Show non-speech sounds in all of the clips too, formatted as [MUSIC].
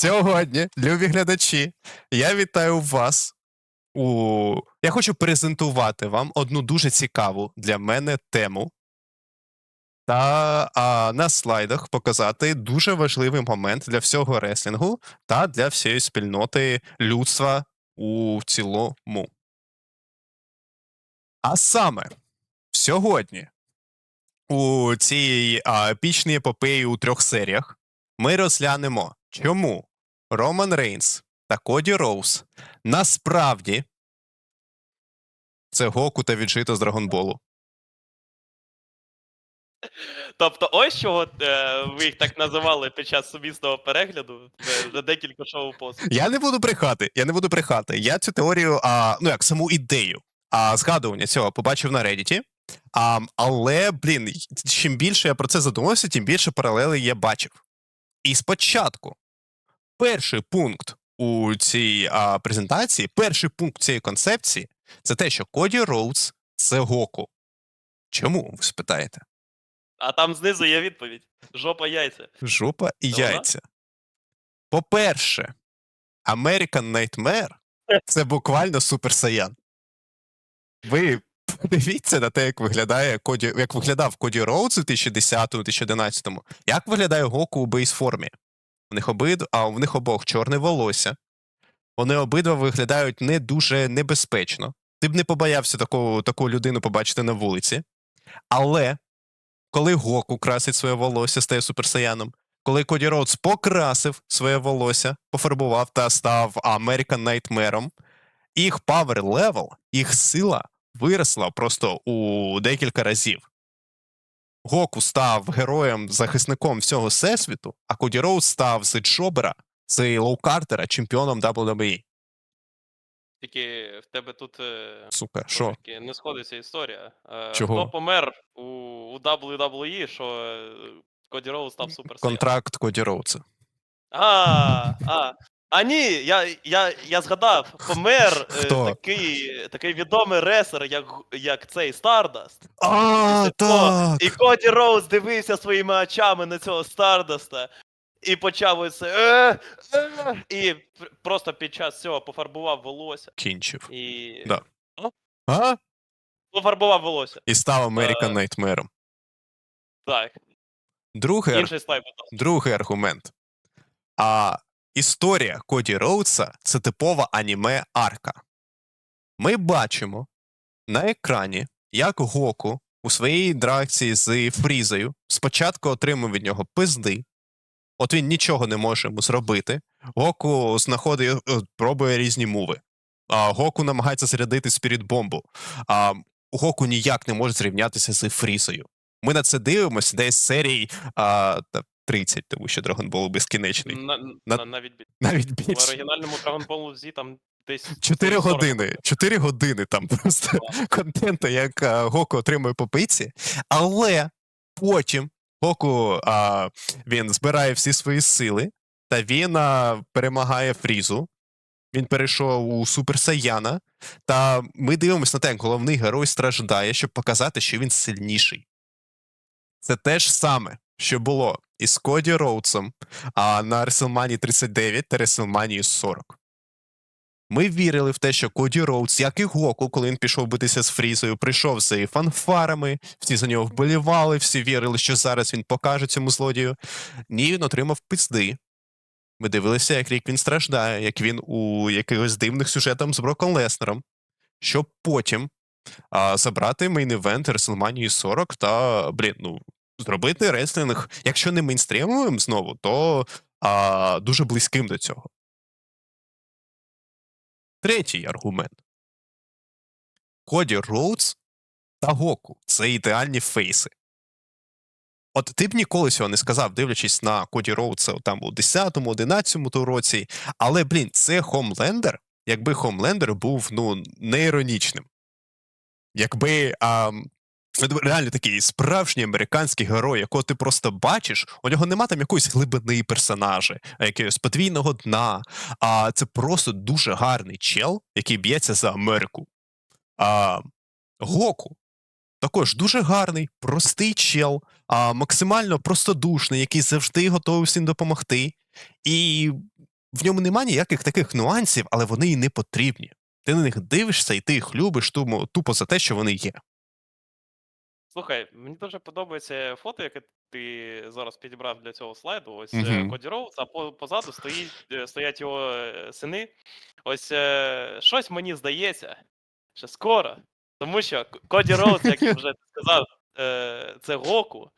Сьогодні, любі глядачі, я вітаю вас у. Я хочу презентувати вам одну дуже цікаву для мене тему. Та а, на слайдах показати дуже важливий момент для всього реслінгу та для всієї спільноти людства у цілому. А саме сьогодні у цій а, епічній епопеї у трьох серіях ми розглянемо, чому Роман Рейнс та Коді Роуз насправді це Гоку та віджито з Драгонболу. Тобто, ось чого е, ви їх так називали під час сумісного перегляду вже декілька шоу поспіль. Я не буду брехати, я не буду брехати. Я цю теорію, а, ну як саму ідею, а згадування цього побачив на Reddit. А, але, блін, чим більше я про це задумався, тим більше паралелей я бачив. І спочатку, перший пункт у цій а, презентації, перший пункт цієї концепції це те, що Коді Роуз це Гоку. Чому ви спитаєте? А там знизу є відповідь: жопа яйця. Жопа і Та вона? яйця. По-перше, American Nightmare це буквально Супер Саян. Ви подивіться на те, як виглядає Коді, як виглядав Коді Роудз у 2010-2011, як виглядає Гоку у бейс-формі. У них обид, а у них обох чорне волосся. Вони обидва виглядають не дуже небезпечно. Ти б не побоявся таку, таку людину побачити на вулиці. Але коли Гоку красить своє волосся, стає суперсаяном, коли Коді Роудс покрасив своє волосся, пофарбував та став American Nightmare, їх power level, їх сила виросла просто у декілька разів. Гоку став героєм, захисником всього всесвіту, а Коді Роуз став з Джобера, з Лоу Картера, чемпіоном WWE. Тільки в тебе тут е, Сука, що? трошки не сходиться історія. Е, Чого? Хто помер у, у WWE, що е, Коді Роуз став супер Контракт Коді Роудса. А, а. А ні, я, я, я згадав, помер е, Хто? такий, такий відомий ресер, як, як цей Стардаст. А, так! І Коді Роуз дивився своїми очами на цього Стардаста і почав ось е, е, і просто під час цього пофарбував волосся. Кінчив. І Да. А? пофарбував волосся. І став American Е. Nightmare. Так, Другий, інший слайд, будь ласка. другий аргумент. А історія Коді Роудса це типова аніме арка. Ми бачимо на екрані, як Гоку у своїй інтеракції з Фрізою спочатку отримав від нього пизди. От він нічого не може йому зробити. Гоку знаходить, е, пробує різні мови. А Гоку намагається зарядити спіріт-бомбу. А Гоку ніяк не може зрівнятися з Фрізою. Ми на це дивимося десь з серій а, 30, тому що Dragon Ball безкінечний. На, На- на, навіть Навіть в оригінальному Dragon Ball Z там десь [LAUGHS] 4 години. 4 години там просто [LAUGHS] контенту, як а, Гоку отримує по пиці. Але потім Гоку а, він збирає всі свої сили, та він а, перемагає Фрізу. Він перейшов у Супер Саяна, та ми дивимося на те, як головний герой страждає, щоб показати, що він сильніший. Це те ж саме, що було із Коді Роудсом а, на WrestleMania 39 та WrestleMania 40. Ми вірили в те, що Коді Роудс, як і Гоку, коли він пішов битися з Фрізою, прийшов з фанфарами, всі за нього вболівали, всі вірили, що зараз він покаже цьому злодію. Ні, він отримав пизди. Ми дивилися, як рік він страждає, як він у якихось дивних сюжетах з Броком Леснером, щоб потім а, забрати мейн-івент WrestleMania 40 та, блін, ну, зробити реслінг, якщо не мейнстрімовим знову, то а, дуже близьким до цього. Третій аргумент. Коді Роудс та Гоку це ідеальні фейси. От ти б ніколи цього не сказав, дивлячись на Коді Роудса там у 10-му, 11-му році. Але, блін, це Хомлендер, якби Хомлендер був ну, не іронічним. Якби а, реально такий справжній американський герой, якого ти просто бачиш, у нього нема там якоїсь глибини персонажа, а якогось подвійного дна. А це просто дуже гарний чел, який б'ється за Америку. А, Гоку також дуже гарний, простий чел, а, максимально простодушний, який завжди готовий всім допомогти. І в ньому немає ніяких таких нюансів, але вони і не потрібні. Ти на них дивишся, і ти їх любиш тупо за те, що вони є. Слухай, мені дуже подобається фото, яке ти зараз підібрав для цього слайду. Ось Мгм. угу. Коді Роуз, а по, позаду стоїть, е, стоять його е, сини. Ось е, щось мені здається, що скоро. Тому що К- Коді Роуз, як я вже сказав, е, це Гоку.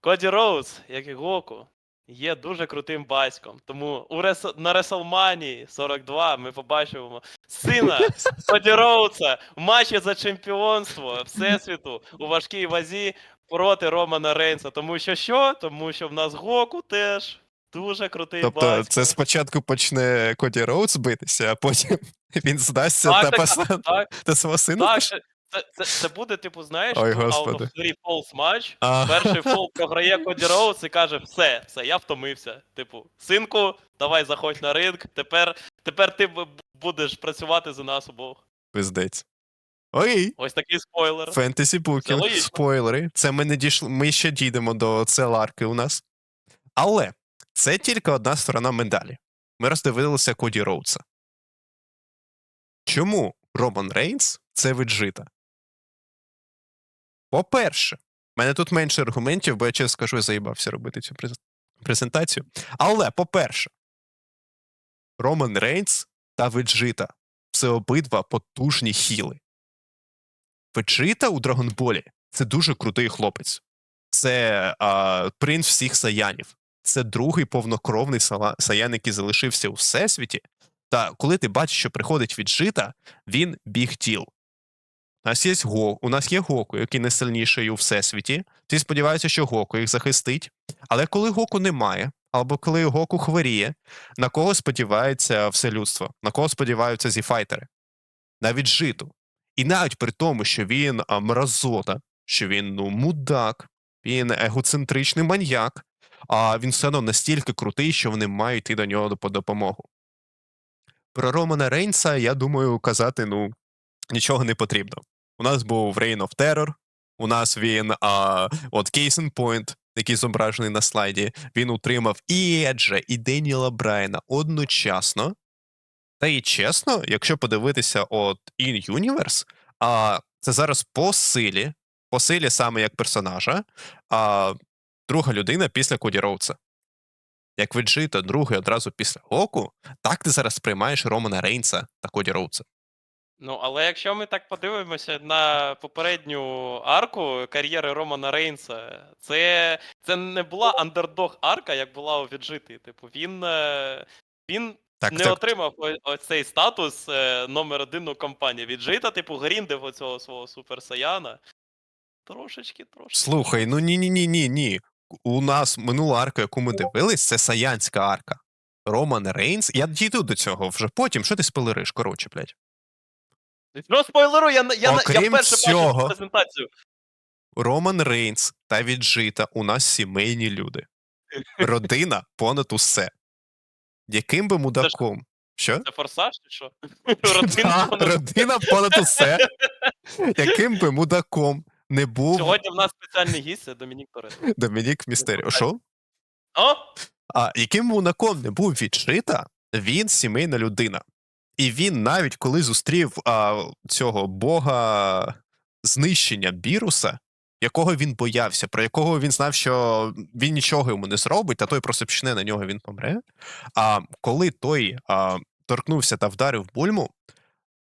Коді Роуз, як і Гоку, є дуже крутим батьком. Тому у Рес... на Реселманії 42 ми побачимо сина [LAUGHS] Коді Роуца в матчі за чемпіонство Всесвіту у важкій вазі проти Романа Рейнса. Тому що що? Тому що в нас Гоку теж дуже крутий Тобто, батько. це спочатку почне Коді Роудс битися, а потім [LAUGHS] він здасться Так, та так, пасне так, та свого сина. так, це, це, це, це буде, типу, знаєш, Ой, two out господи. of three falls матч. А. Перший [LAUGHS] фол програє Коді Роуз і каже: все, все, я втомився. Типу, синку, давай заходь на ринг. Тепер, тепер ти б- будеш працювати за нас обох. Пиздець. Окей. Ось такий спойлер. Фентезі Це букінг, логічно. спойлери. Це ми не дійшли. Ми ще дійдемо до целарки у нас. Але це тільки одна сторона медалі. Ми роздивилися Коді Роудса. Чому Роман Рейнс це віджита? По-перше, в мене тут менше аргументів, бо я чесно скажу, я заїбався робити цю презентацію. Але, по-перше, Роман Рейнс та Веджита це обидва потужні хіли. Веджита у Драгонболі це дуже крутий хлопець. Це а, принц всіх саянів. Це другий повнокровний саян, який залишився у всесвіті. Та коли ти бачиш, що приходить Веджита, він біг тіл. У нас є Го, у нас є Гоку, який найсильніший у всесвіті. Всі сподіваються, що Гоку їх захистить. Але коли Гоку немає, або коли Гоку хворіє, на кого сподівається все людство? На кого сподіваються зіфайтери? Навіть житу. І навіть при тому, що він мразота, що він ну, мудак, він егоцентричний маньяк, а він все одно настільки крутий, що вони мають йти до нього по допомогу. Про Романа Рейнса, я думаю, казати ну, нічого не потрібно. У нас був Reign of Terror, у нас він, а, от Case in Point, який зображений на слайді, він утримав і Еджа, і Деніела Брайана одночасно. Та і чесно, якщо подивитися от In Universe, а це зараз по силі, по силі саме як персонажа, а друга людина після Коді Роудса. Як Веджита, другий одразу після Гоку, так ти зараз сприймаєш Романа Рейнса та Коді Роудса. Ну, але якщо ми так подивимося на попередню арку кар'єри Романа Рейнса, це, це не була андердог арка, як була у Віджити. Типу, він, е, він Так, не так, отримав оцей статус е, номер один у компанії. Віджита, типу, гріндив оцього свого суперсаяна. Трошечки, трошечки. Слухай, ну ні, ні, ні, ні, ні. У нас минула арка, яку ми дивились, це Саянська арка. Роман Рейнс. Я дійду до цього вже потім. Що ти спойлериш, коротше, блядь. Що спойлеру? Я, я, на- я Окрім вперше цього- цю презентацію. Роман Рейнс та Віджита у нас сімейні люди. Родина [LAUGHS] понад усе. Яким би мудаком. Що? Це форсаж чи що? [LAUGHS] Родина понад- Родина понад усе. Яким би мудаком не був Сьогодні в нас спеціальний гість, це Домінік Торетто. Домінік Містеріо. Що? А яким мунаком не був віджита, він сімейна людина. І він навіть коли зустрів а, цього бога знищення Біруса, якого він боявся, про якого він знав, що він нічого йому не зробить, а той просто пішне на нього, він помре. А коли той а, торкнувся та вдарив бульму,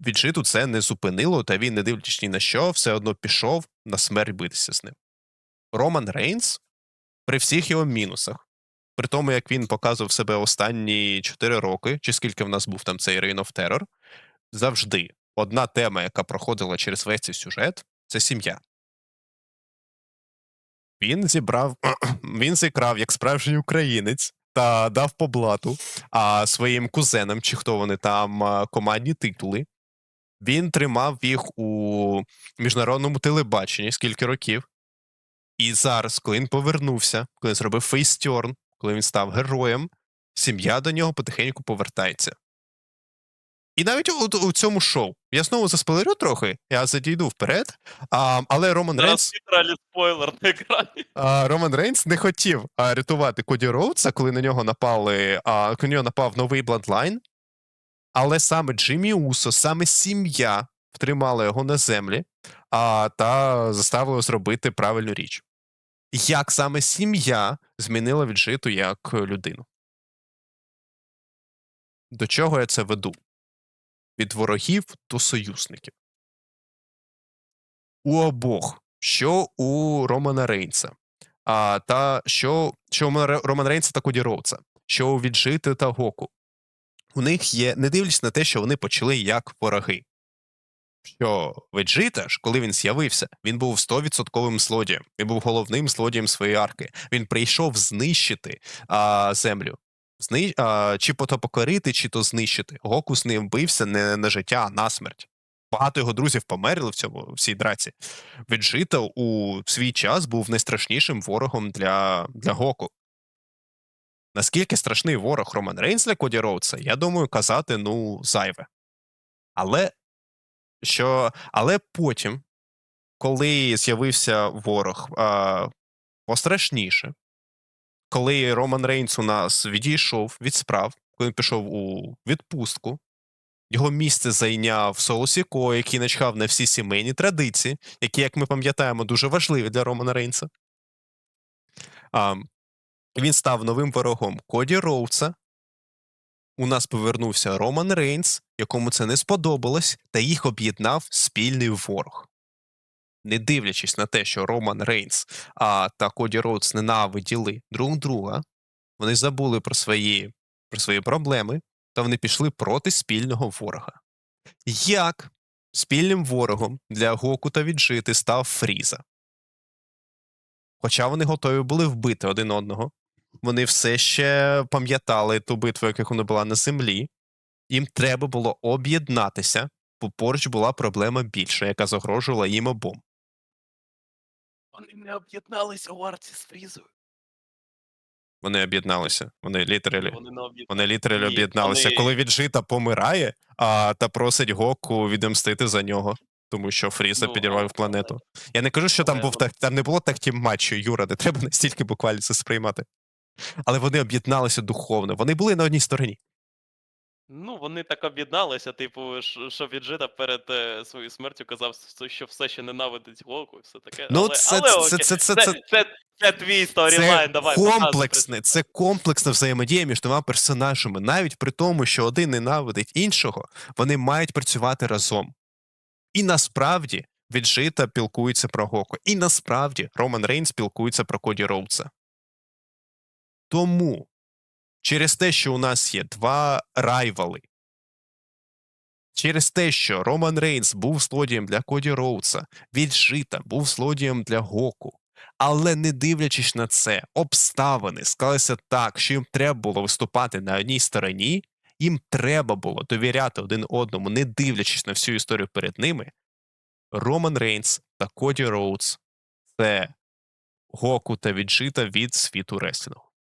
віджиту це не зупинило, та він, не дивлячись ні на що, все одно пішов на смерть битися з ним. Роман Рейнс, при всіх його мінусах, при тому, як він показував себе останні 4 роки, чи скільки в нас був там цей Reign of Terror, завжди одна тема, яка проходила через весь цей сюжет, це сім'я. Він зібрав, [CLEARS THROAT] він зікрав як справжній українець та дав по блату а, своїм кузенам, чи хто вони там, командні титули. Він тримав їх у міжнародному телебаченні скільки років. І зараз, коли він повернувся, коли він зробив фейстерн, коли він став героєм, сім'я до нього потихеньку повертається. І навіть у, у цьому шоу. Я знову заспойлерю трохи, я задійду вперед. А, але Роман Рейнс, спойлер на екрані. а, Роман Рейнс не хотів а, рятувати Коді Роудса, коли на нього напали, а, коли на нього напав новий Бладлайн. Але саме Джиммі Усо, саме сім'я втримала його на землі а, та заставила зробити правильну річ. Як саме сім'я змінила віджиту як людину? До чого я це веду? Від ворогів до союзників. У обох, що у Романа Рейнса, а, та що, що у Романа Рейнса та Коді Роудса, що у Віджити та Гоку. У них є, не дивлячись на те, що вони почали як вороги. Що Веджита ж, коли він з'явився, він був 100% злодієм. Він був головним злодієм своєї арки. Він прийшов знищити а, землю. Зни... А, чи то покорити, чи то знищити. Гоку з ним бився не на життя, а на смерть. Багато його друзів померли в цьому в цій драці. Веджита у свій час був найстрашнішим ворогом для, для Гоку. Наскільки страшний ворог Роман Рейнс для Коді Роудса, я думаю, казати ну зайве. Але що, але потім, коли з'явився ворог а, пострашніше, коли Роман Рейнс у нас відійшов від справ, коли він пішов у відпустку, його місце зайняв Соло Сіко, який начхав на всі сімейні традиції, які, як ми пам'ятаємо, дуже важливі для Романа Рейнса. А, він став новим ворогом Коді Роудса. У нас повернувся Роман Рейнс, якому це не сподобалось, та їх об'єднав спільний ворог. Не дивлячись на те, що Роман Рейнс а, та Коді Роудс ненавиділи друг друга, вони забули про свої, про свої проблеми, та вони пішли проти спільного ворога. Як спільним ворогом для Гоку та віджити став Фріза. Хоча вони готові були вбити один одного, вони все ще пам'ятали ту битву, яка вона була на землі. Їм треба було об'єднатися, бо поруч була проблема більша, яка загрожувала їм обом. Вони не об'єдналися у арці з Фрізою. Вони об'єдналися. Вони літералі. Вони не об'єдналися. Вони літералі Ні, об'єдналися. вони- Коли віджита помирає, а та просить Гоку відомстити за нього, тому що Фріза Ну, підірвав планету. Я не кажу, що там але був так, там не було так тім матчу, Юра, не треба настільки буквально це сприймати. Але вони об'єдналися духовно. Вони були на одній стороні. Ну, вони так об'єдналися, типу, що Віджита перед е, своєю смертю казав, що все ще ненавидить Гоку і все таке. Ну, але, це- але, це- окей, це- це- це, це- це, це твій сторілайн, давай. показуй, комплексне, це комплексна взаємодія між двома персонажами. Навіть при тому, що один ненавидить іншого, вони мають працювати разом. І насправді віджита пілкується про Гоку. І насправді Роман Рейнс спілкується про Коді Роудса. Тому через те, що у нас є два райвали, через те, що Роман Рейнс був злодієм для Коді Роудса, віджита був злодієм для Гоку. Але не дивлячись на це, обставини склалися так, що їм треба було виступати на одній стороні, їм треба було довіряти один одному, не дивлячись на всю історію перед ними. Роман Рейнс та Коді Роудс це Гоку та віджита від світу реслінгу.